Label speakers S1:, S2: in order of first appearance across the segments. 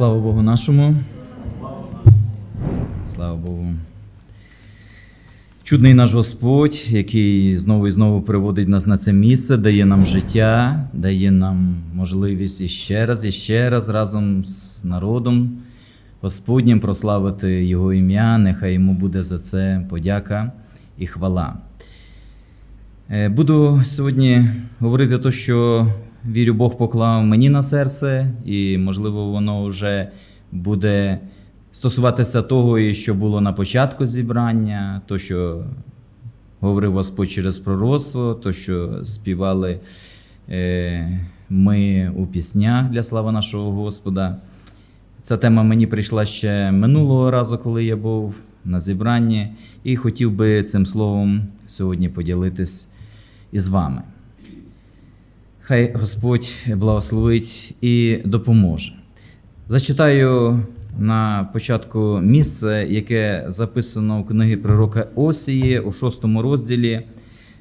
S1: Слава Богу нашому. Слава Богу. Чудний наш Господь, який знову і знову приводить нас на це місце, дає нам життя, дає нам можливість іще раз, і ще раз разом з народом Господнім прославити Його ім'я. Нехай йому буде за це подяка і хвала. Е, Буду сьогодні говорити те, що вірю, Бог поклав мені на серце, і, можливо, воно вже буде стосуватися того, що було на початку зібрання, то, що говорив Господь через пророцтво, то, що співали е, ми у піснях для слави нашого Господа. Ця тема мені прийшла ще минулого разу, коли я був на зібранні, і хотів би цим словом сьогодні поділитись із вами. Хай Господь благословить і допоможе. Зачитаю на початку місце, яке записано в книгі пророка Осії у шостому розділі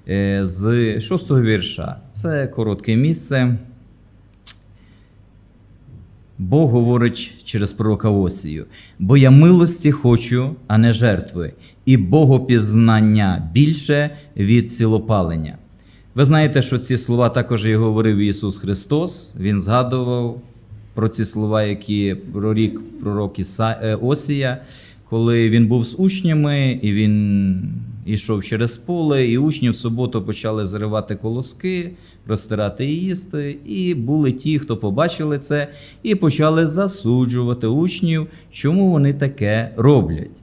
S1: е, з шостого вірша. Це коротке місце. Бог говорить через пророка Осію: бо я милості хочу, а не жертви, і богопізнання більше від цілопалення. Ви знаєте, що ці слова також і говорив Ісус Христос. Він згадував про ці слова, які прорік пророк Іса... е, Осія, коли він був з учнями, і він йшов через поле, і учні в суботу почали зривати колоски, розтирати і їсти. І були ті, хто побачили це, і почали засуджувати учнів, чому вони таке роблять.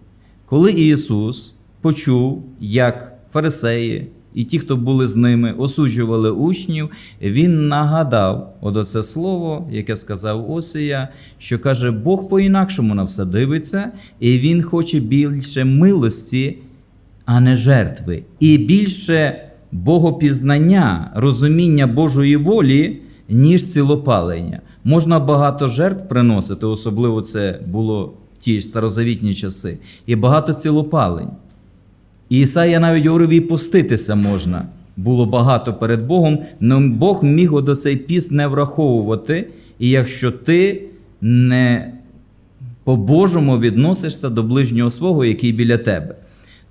S1: Коли Ісус почув, як фарисеї і ті, хто були з ними, осуджували учнів, він нагадав от оце слово, яке сказав Осія, що каже, Бог по-інакшому на все дивиться, і Він хоче більше милості, а не жертви, і більше богопізнання, розуміння Божої волі, ніж цілопалення. Можна багато жертв приносити, особливо це було в ті старозавітні часи, і багато цілопалень. І Ісая навіть говорив, і поститися можна. Було багато перед Богом, але Бог міг до цей піст не враховувати, і якщо ти не по-божому відносишся до ближнього свого, який біля тебе.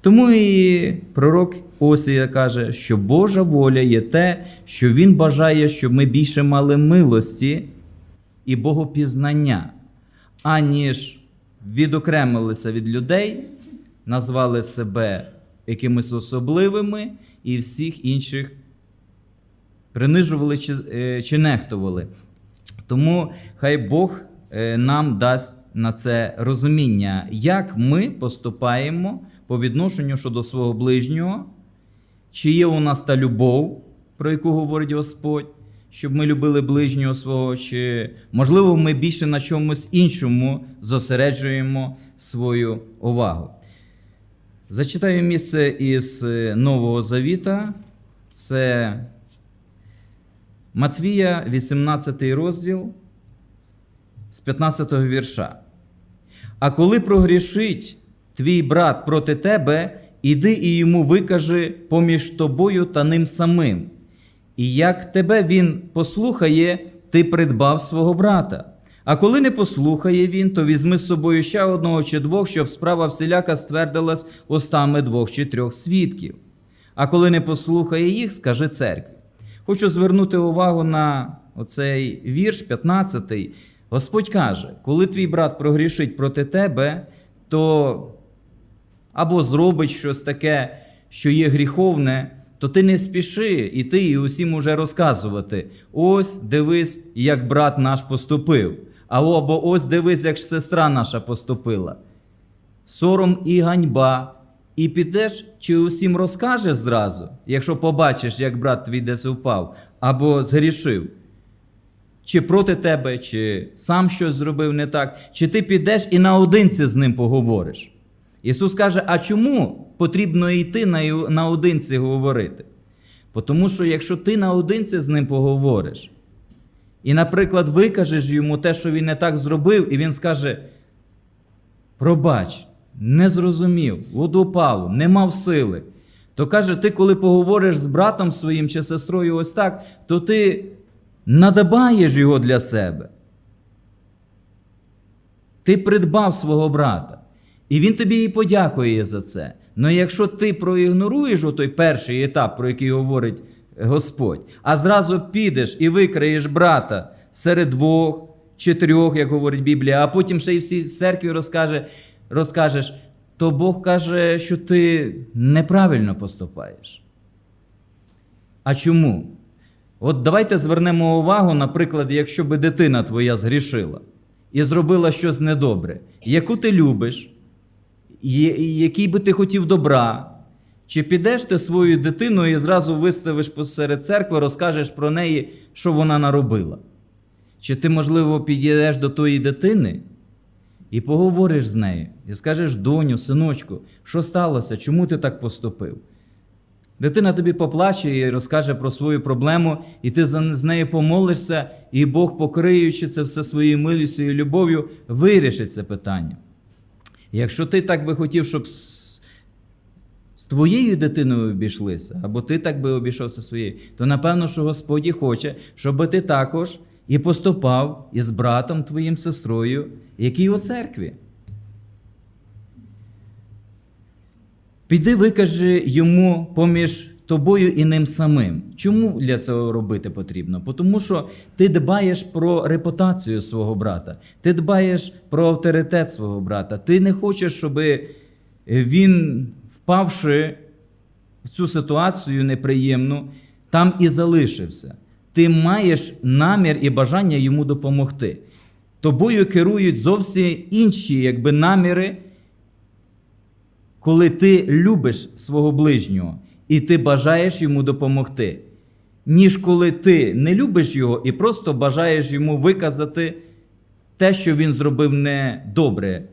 S1: Тому і пророк Осія каже, що Божа воля є те, що Він бажає, щоб ми більше мали милості і богопізнання, аніж відокремилися від людей, назвали себе якимись особливими і всіх інших принижували чи, е, чи нехтували. Тому хай Бог е, нам дасть на це розуміння, як ми поступаємо по відношенню щодо свого ближнього, чи є у нас та любов, про яку говорить Господь, щоб ми любили ближнього свого, чи можливо ми більше на чомусь іншому зосереджуємо свою увагу. Зачитаю місце із е, Нового Завіта. Це Матвія, 18 розділ з 15 вірша. А коли прогрішить твій брат проти тебе, іди і йому викажи поміж тобою та ним самим. І як тебе він послухає, ти придбав свого брата. А коли не послухає він, то візьми з собою ще одного чи двох, щоб справа всіляка ствердилась устами двох чи трьох свідків. А коли не послухає їх, скажи церкві. Хочу звернути увагу на оцей вірш 15. Господь каже: коли твій брат прогрішить проти тебе, то або зробить щось таке, що є гріховне, то ти не спіши іти і усім уже розказувати: ось дивись, як брат наш поступив. Або ось дивись, як сестра наша поступила. Сором і ганьба. І підеш, чи усім розкажеш зразу, якщо побачиш, як брат твій десь впав, або згрішив, чи проти тебе, чи сам щось зробив не так, чи ти підеш і наодинці з ним поговориш. Ісус каже: а чому потрібно йти наодинці говорити? Тому що якщо ти наодинці з ним поговориш, і, наприклад, викажеш йому те, що він не так зробив, і він скаже: пробач, не зрозумів, водопав, не мав сили. То каже, ти, коли поговориш з братом своїм чи сестрою ось так, то ти надабаєш його для себе. Ти придбав свого брата. І він тобі і подякує за це. Ну якщо ти проігноруєш той перший етап, про який говорить Господь, а зразу підеш і викриєш брата серед двох чи трьох, як говорить Біблія, а потім ще й всій церкві розкаже, розкажеш, то Бог каже, що ти неправильно поступаєш. А чому? От давайте звернемо увагу, наприклад, якщо би дитина твоя згрішила і зробила щось недобре, яку ти любиш, який би ти хотів добра, чи підеш ти свою дитину і зразу виставиш посеред церкви, розкажеш про неї, що вона наробила? Чи ти, можливо, підійдеш до тої дитини і поговориш з нею, і скажеш, доню, синочку, що сталося, чому ти так поступив? Дитина тобі поплаче і розкаже про свою проблему, і ти з нею помолишся, і Бог, покриючи це все своєю милістю і любов'ю, вирішить це питання. Якщо ти так би хотів, щоб твоєю дитиною обійшлися, або ти так би обійшовся своєю, то напевно, що Господь і хоче, щоб ти також і поступав із братом твоїм сестрою, який у церкві. Піди викажи йому поміж тобою і ним самим. Чому для цього робити потрібно? Тому що ти дбаєш про репутацію свого брата, ти дбаєш про авторитет свого брата. Ти не хочеш, щоб він, впавши в цю ситуацію неприємну, там і залишився. Ти маєш намір і бажання йому допомогти. Тобою керують зовсім інші якби, наміри, коли ти любиш свого ближнього і ти бажаєш йому допомогти, ніж коли ти не любиш його і просто бажаєш йому виказати те, що він зробив недобре.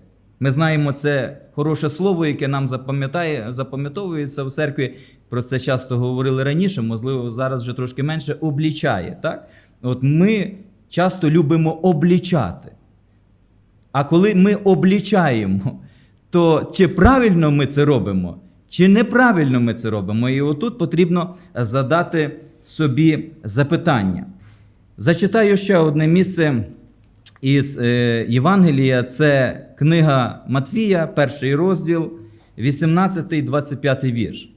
S1: Ми знаємо це хороше слово, яке нам запам'ятає, запам'ятовується в церкві. Про це часто говорили раніше, можливо, зараз вже трошки менше облічає. Так? От ми часто любимо облічати. А коли ми облічаємо, то чи правильно ми це робимо, чи неправильно ми це робимо? І отут потрібно задати собі запитання. Зачитаю ще одне місце із е, Євангелія. Це книга Матвія, перший розділ, 18-25 вірш.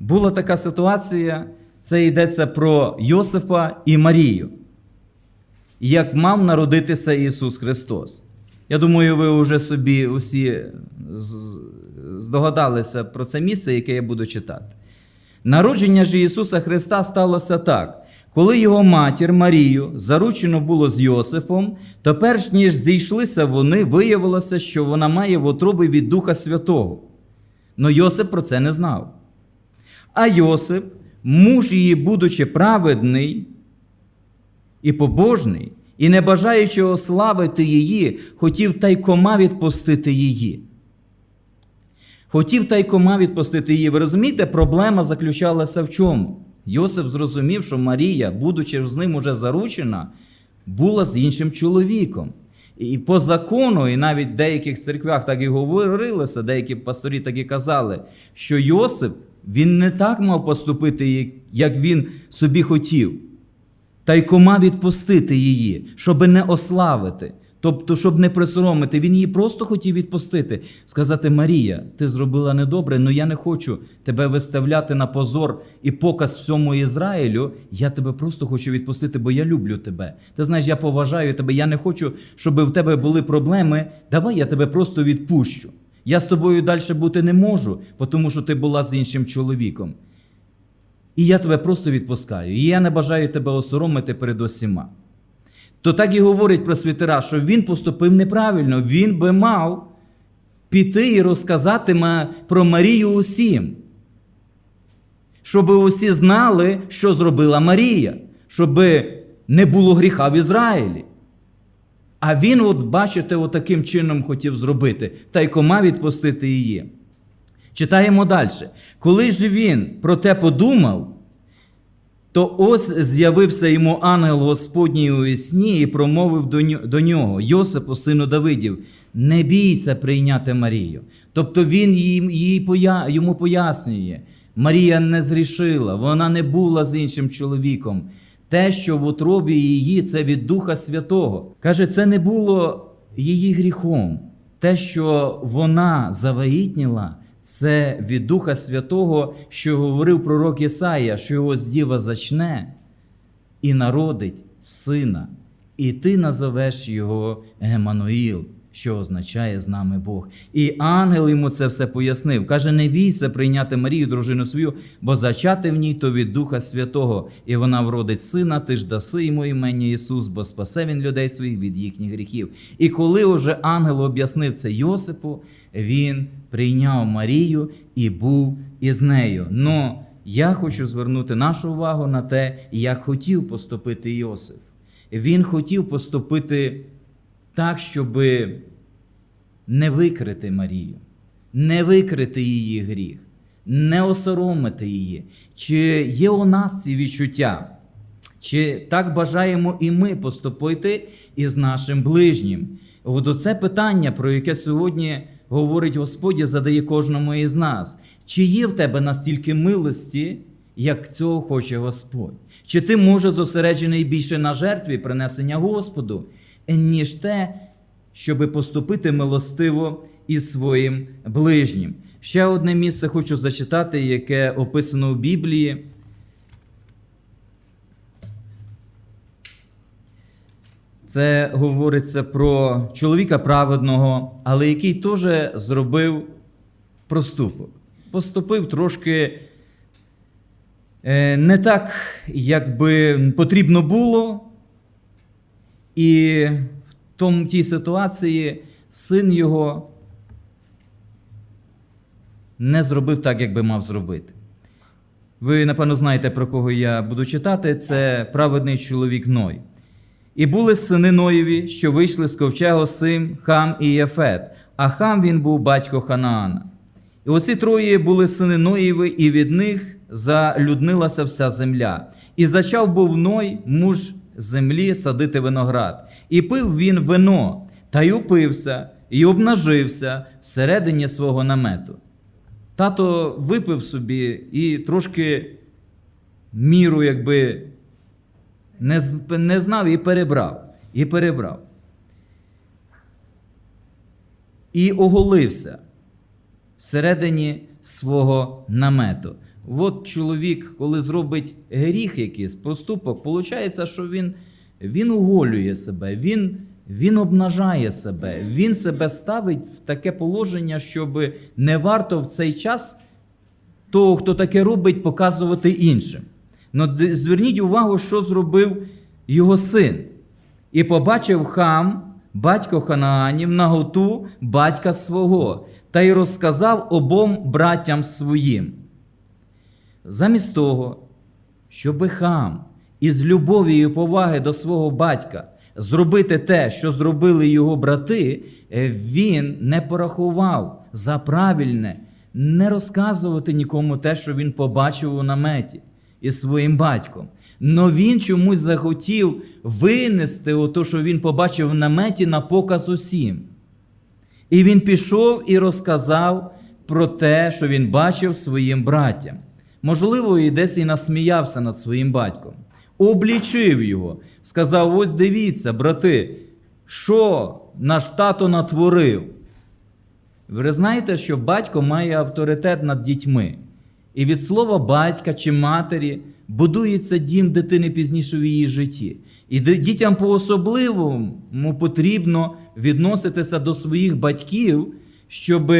S1: Була така ситуація, це йдеться про Йосифа і Марію, як мав народитися Ісус Христос. Я думаю, ви вже собі усі здогадалися про це місце, яке я буду читати. Народження ж Ісуса Христа сталося так. Коли його матір Марію заручено було з Йосифом, то перш ніж зійшлися вони, виявилося, що вона має в отробі від Духа Святого. Но Йосип про це не знав. А Йосип, муж її, будучи праведний і побожний, і не бажаючи ославити її, хотів тайкома відпустити її. Хотів тайкома відпустити її. Ви розумієте, проблема заключалася в чому? Йосип зрозумів, що Марія, будучи з ним уже заручена, була з іншим чоловіком. І по закону, і навіть в деяких церквях так і говорилося, деякі пасторі так і казали, що Йосип він не так мав поступити, як- він собі хотів. Тайкома відпустити її, щоб не ославити, тобто, щоб не присоромити. Він її просто хотів відпустити, сказати: Марія, ти зробила недобре, але я не хочу тебе виставляти на позор і показ всьому Ізраїлю. Я тебе просто хочу відпустити, бо я люблю тебе. Ти знаєш, я поважаю тебе. Я не хочу, щоб в тебе були проблеми. Давай я тебе просто відпущу. Я з тобою далі бути не можу, тому що ти була з іншим чоловіком. І я тебе просто відпускаю. І я не бажаю тебе осоромити перед усіма. То так і говорить про святера, що він поступив неправильно. Він би мав піти і розказати про Марію усім. Щоб усі знали, що зробила Марія, щоб не було гріха в Ізраїлі. А він, от бачите, отаким чином хотів зробити, тайкома відпустити її. Читаємо далі. Коли ж він про те подумав, то ось з'явився йому ангел Господній у сні і промовив до нього, Йосипу, сину Давидів, не бійся прийняти Марію. Тобто він поя- йому пояснює, Марія не згрішила, вона не була з іншим чоловіком. Те, що в утробі її, це від Духа Святого. Каже, це не було її гріхом. Те, що вона завагітніла, це від Духа Святого, що говорив пророк Ісая, що його з діва зачне і народить сина, і ти назовеш його Гемануїл, що означає з нами Бог. І ангел йому це все пояснив. Каже: не бійся прийняти Марію, дружину свою, бо зачати в ній то від Духа Святого, і вона вродить сина, ти ж даси йому імення Ісус, бо спасе він людей своїх від їхніх гріхів. І коли уже ангел об'яснив це Йосипу, він прийняв Марію і був із нею. Но я хочу звернути нашу увагу на те, як хотів поступити Йосип. Він хотів поступити так, щоб не викрити Марію, не викрити її гріх, не осоромити її. Чи є у нас ці відчуття? Чи так бажаємо і ми поступити із нашим ближнім? От оце питання, про яке сьогодні говорить Господь, і задає кожному із нас. Чи є в тебе настільки милості, як цього хоче Господь? Чи ти може зосереджений більше на жертві принесення Господу, ніж те, щоби поступити милостиво із своїм ближнім? Ще одне місце хочу зачитати, яке описано в Біблії. Це говориться про чоловіка праведного, але який теж зробив проступок. Поступив трошки е, не так, як би потрібно було. І в тому, тій ситуації син його не зробив так, як би мав зробити. Ви, напевно, знаєте, про кого я буду читати. Це праведний чоловік Ной. І були сини Ноєві, що вийшли з ковчегу Сим, Хам і Єфет, а Хам він був батько Ханаана. І оці троє були сини Ноєві, і від них залюднилася вся земля. І зачав був Ной, муж землі, садити виноград. І пив він вино, та й упився, і обнажився всередині свого намету. Тато випив собі і трошки міру, якби не, не знав і перебрав. І перебрав. І оголився всередині свого намету. От чоловік, коли зробить гріх якийсь, проступок, виходить, що він, він оголює себе, він, він обнажає себе, він себе ставить в таке положення, щоб не варто в цей час того, хто таке робить, показувати іншим. Но зверніть увагу, що зробив його син. І побачив хам, батько Ханаанів, наготу батька свого, та й розказав обом браттям своїм. Замість того, щоби хам із любові і поваги до свого батька зробити те, що зробили його брати, е, він не порахував за правильне не розказувати нікому те, що він побачив у наметі із своїм батьком. Но він чомусь захотів винести ото, що він побачив в наметі, на показ усім. І він пішов і розказав про те, що він бачив своїм братям. Можливо, і десь і насміявся над своїм батьком, облічив його, сказав: ось дивіться, брати, що наш тато натворив. Ви знаєте, що батько має авторитет над дітьми. І від слова батька чи матері будується дім дитини пізніше в її житті. І дітям по-особливому потрібно відноситися до своїх батьків, щоб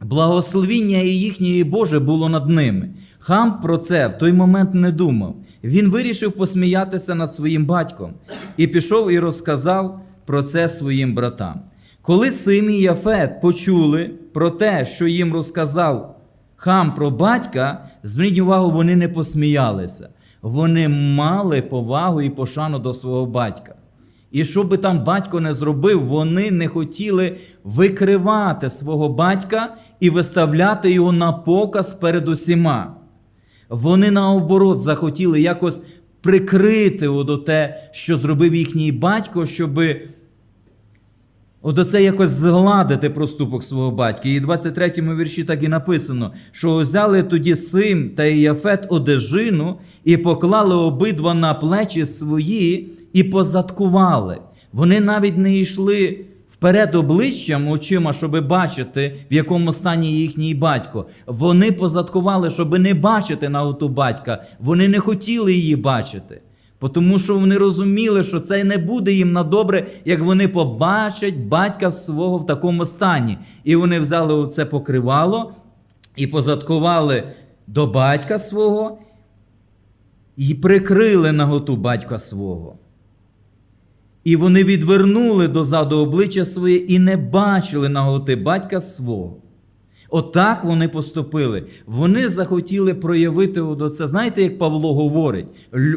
S1: благословіння і їхнє Боже було над ними. Хам про це в той момент не думав. Він вирішив посміятися над своїм батьком і пішов і розказав про це своїм братам. Коли Сим і Яфет почули про те, що їм розказав хам про батька, зверніть увагу, вони не посміялися. Вони мали повагу і пошану до свого батька. І що би там батько не зробив, вони не хотіли викривати свого батька і виставляти його на показ перед усіма. Вони наоборот захотіли якось прикрити до те, що зробив їхній батько, щоби оце якось згладити проступок свого батька. І в 23-му вірші так і написано, що взяли тоді Сим та Іяфет одежину і поклали обидва на плечі свої і позадкували. Вони навіть не йшли вперед обличчям очима, щоб бачити, в якому стані їхній батько. Вони позадкували, щоб не бачити наготу батька. Вони не хотіли її бачити. Тому що вони розуміли, що це не буде їм на добре, як вони побачать батька свого в такому стані. І вони взяли оце покривало і позадкували до батька свого і прикрили наготу батька свого. І вони відвернули дозаду обличчя своє і не бачили наготи батька свого. Отак вони поступили. Вони захотіли проявити оце. Знаєте, як Павло говорить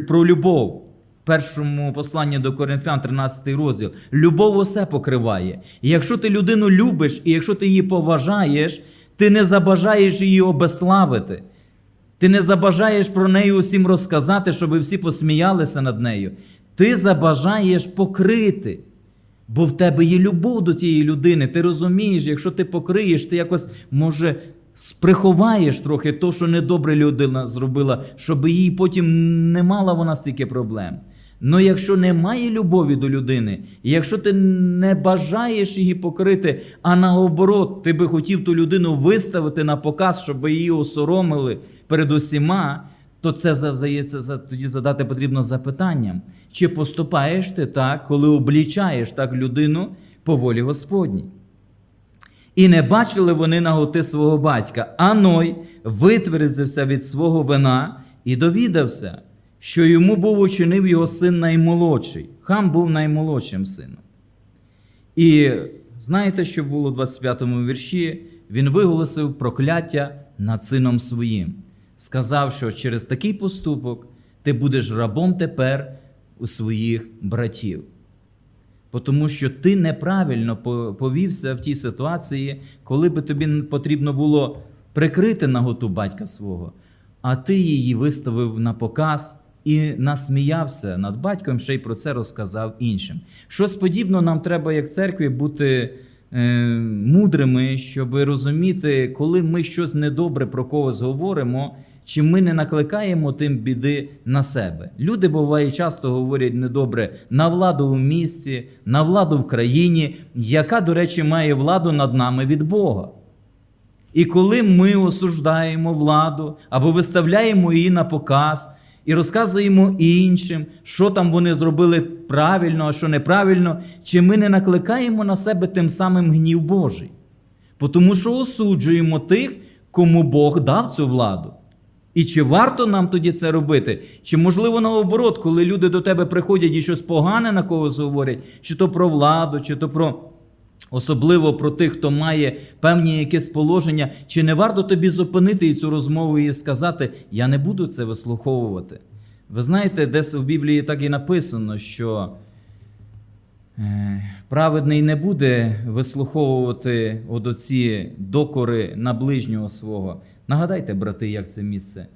S1: про любов в першому посланні до Коринфян, 13 розділ. Любов усе покриває. І якщо ти людину любиш, і якщо ти її поважаєш, ти не забажаєш її обеславити. Ти не забажаєш про неї усім розказати, щоб всі посміялися над нею. Ти забажаєш покрити. Бо в тебе є любов до тієї людини. Ти розумієш, якщо ти покриєш, ти якось, може, приховаєш трохи то, що недобре людина зробила, щоб їй потім не мала вона стільки проблем. Ну якщо немає любові до людини, якщо ти не бажаєш її покрити, а наоборот, ти би хотів ту людину виставити на показ, щоб її осоромили перед усіма, то це за- здається, за- тоді задати потрібно запитанням, чи поступаєш ти так, коли облічаєш так людину по волі Господній. І не бачили вони наготи свого батька. А Ной витверзився від свого вина і довідався, що йому був учинив його син наймолодший. Хам був наймолодшим сином. І знаєте, що було в 25-му вірші? Він виголосив прокляття над сином своїм, сказав, що через такий поступок ти будеш рабом тепер у своїх братів. Тому що ти неправильно по- повівся в тій ситуації, коли би тобі потрібно було прикрити наготу батька свого, а ти її виставив на показ і насміявся над батьком, ще й про це розказав іншим. Щось подібно нам треба, як церкві, бути е, мудрими, щоб розуміти, коли ми щось недобре про когось говоримо, чи ми не накликаємо тим біди на себе. Люди буває часто говорять недобре на владу в місті, на владу в країні, яка, до речі, має владу над нами від Бога. І коли ми осуждаємо владу або виставляємо її на показ і розказуємо іншим, що там вони зробили правильно, а що неправильно, чи ми не накликаємо на себе тим самим гнів Божий? Тому що осуджуємо тих, кому Бог дав цю владу. І чи варто нам тоді це робити? Чи можливо наоборот, коли люди до тебе приходять і щось погане на когось говорять, чи то про владу, чи то про особливо про тих, хто має певні якісь положення, чи не варто тобі зупинити цю розмову і сказати, я не буду це вислуховувати. Ви знаєте, десь в Біблії так і написано, що е, праведний не буде вислуховувати от оці докори на ближнього свого. Нагадайте, брати, як це місце.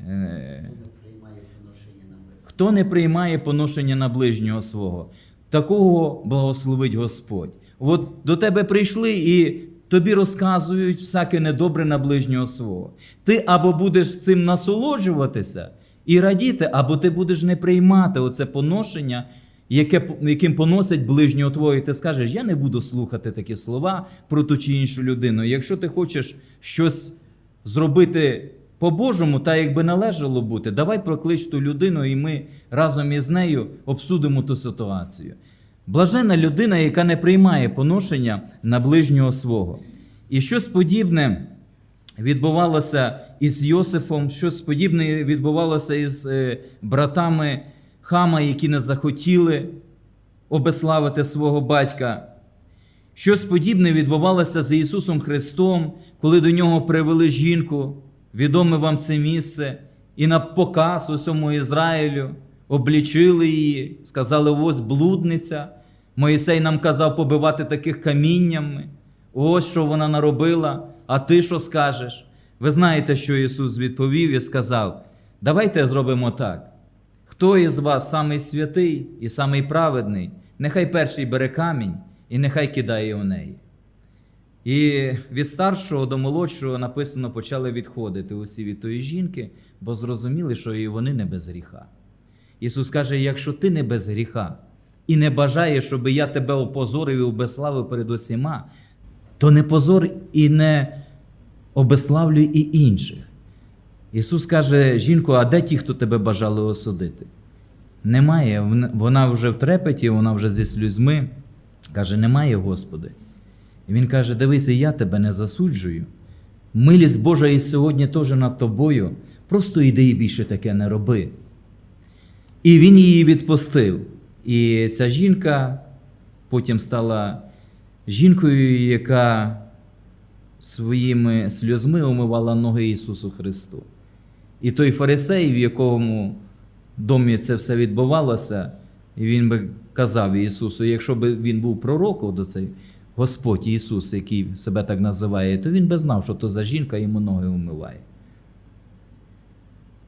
S1: Е. Хто не приймає поношення на ближнього свого, такого благословить Господь. От до тебе прийшли і тобі розказують всяке недобре на ближнього свого. Ти або будеш цим насолоджуватися і радіти, або ти будеш не приймати оце поношення, яке, яким поносять ближнього твого. І ти скажеш, я не буду слухати такі слова про ту чи іншу людину. Якщо ти хочеш щось зробити по-божому, та якби належало бути, давай проклич ту людину, і ми разом із нею обсудимо ту ситуацію. Блажена людина, яка не приймає поношення на ближнього свого. І щось подібне відбувалося із Йосифом, щось подібне відбувалося із е, братами Хама, які не захотіли обеславити свого батька. Щось подібне відбувалося з Ісусом Христом, коли до нього привели жінку, відоме вам це місце, і на показ усьому Ізраїлю облічили її, сказали: ось блудниця. Моїсей нам казав побивати таких каміннями. Ось що вона наробила, а ти що скажеш? Ви знаєте, що Ісус відповів і сказав: давайте зробимо так. Хто із вас самий святий і самий праведний, нехай перший бере камінь і нехай кидає у неї. І від старшого до молодшого написано почали відходити усі від тої жінки, бо зрозуміли, що і вони не без гріха. Ісус каже: якщо ти не без гріха, і не бажає, щоб я тебе опозорив і обеславив перед усіма, то не позор і не обеславлюй і інших. Ісус каже, жінко, а де ті, хто тебе бажали осудити? Немає. Вона вже в трепеті, вона вже зі слюзьми. Каже, немає, Господи. І він каже: Дивися, я тебе не засуджую. Милість Божа і сьогодні теж над тобою. Просто йди і більше таке не роби. І він її відпустив. І ця жінка потім стала жінкою, яка своїми сльозми омивала ноги Ісусу Христу. І той фарисей, в якому домі це все відбувалося, він би казав Ісусу, якщо б він був пророком до цей Господь Ісус, який себе так називає, то він би знав, що то за жінка йому ноги умиває.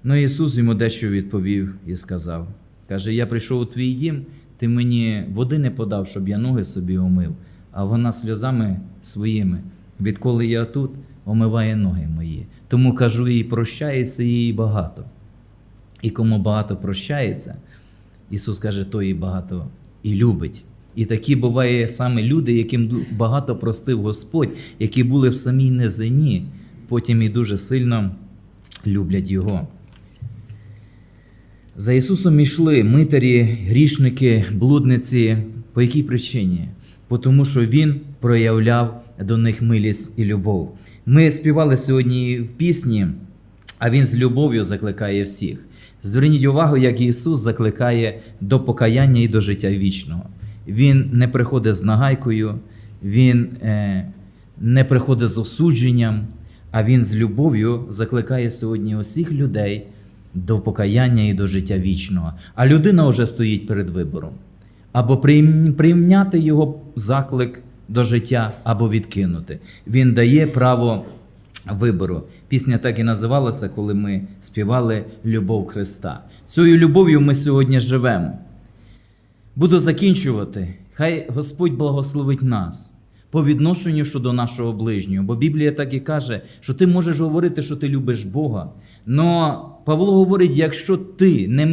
S1: Ну Ісус йому дещо відповів і сказав: каже: Я прийшов у твій дім, ти мені води не подав, щоб я ноги собі омив, а вона сльозами своїми, відколи я тут, омиває ноги мої. Тому кажу їй, прощається їй багато. І кому багато прощається, Ісус каже, то і багато і любить. І такі буває саме люди, яким багато простив Господь, які були в самій низині, потім і дуже сильно люблять Його. За Ісусом йшли митарі, грішники, блудниці. По якій причині? Бо Тому що Він проявляв до них милість і любов. Ми співали сьогодні в пісні, а Він з любов'ю закликає всіх. Зверніть увагу, як Ісус закликає до покаяння і до життя вічного. Він не приходить з нагайкою, Він е, не приходить з осудженням, а Він з любов'ю закликає сьогодні усіх людей до покаяння і до життя вічного. А людина вже стоїть перед вибором. Або прийняти його заклик до життя, або відкинути. Він дає право вибору. Пісня так і називалася, коли ми співали Любов Христа. Цією любов'ю ми сьогодні живемо. Буду закінчувати. Хай Господь благословить нас по відношенню щодо нашого ближнього. Бо Біблія так і каже, що ти можеш говорити, що ти любиш Бога. Но Павло говорить: якщо ти не,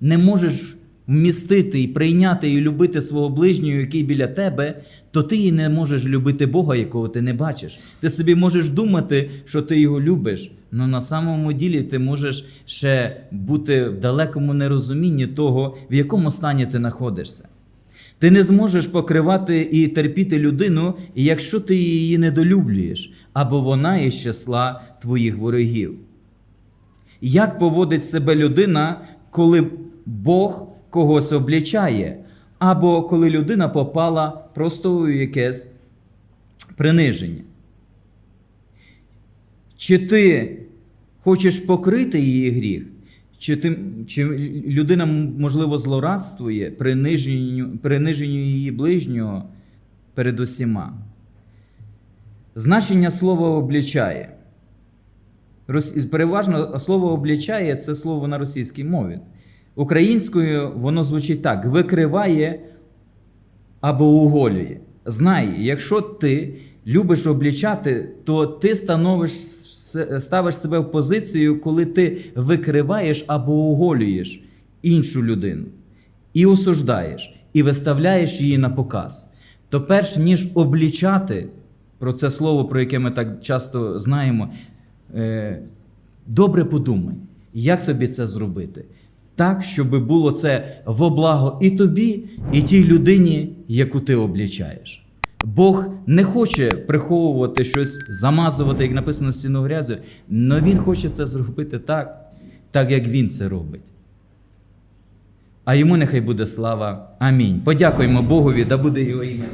S1: не можеш вмістити і прийняти і любити свого ближнього, який біля тебе, то ти і не можеш любити Бога, якого ти не бачиш. Ти собі можеш думати, що ти його любиш. але на самому ділі ти можеш ще бути в далекому нерозумінні того, в якому стані ти знаходишся. Ти не зможеш покривати і терпіти людину, якщо ти її недолюблюєш, або вона із числа твоїх ворогів. Як поводить себе людина, коли Бог когось облічає, або коли людина попала просто у якесь приниження? Чи ти хочеш покрити її гріх, чи, ти, чи людина, можливо, злорадствує приниженню, приниженню її ближнього перед усіма? Значення слова облічає. Переважно слово облічає це слово на російській мові. Українською воно звучить так: викриває або уголює. Знай, якщо ти любиш облічати, то ти становиш, ставиш себе в позицію, коли ти викриваєш або оголюєш іншу людину і осуждаєш, і виставляєш її на показ. То перш ніж облічати про це слово, про яке ми так часто знаємо, е, добре подумай, як тобі це зробити. Так, щоб було це во благо і тобі, і тій людині, яку ти облічаєш. Бог не хоче приховувати щось, замазувати, як написано стіну грязю, але Він хоче це зробити так, так як Він це робить. А йому нехай буде слава. Амінь. Подякуємо Богові, да буде його ім'я.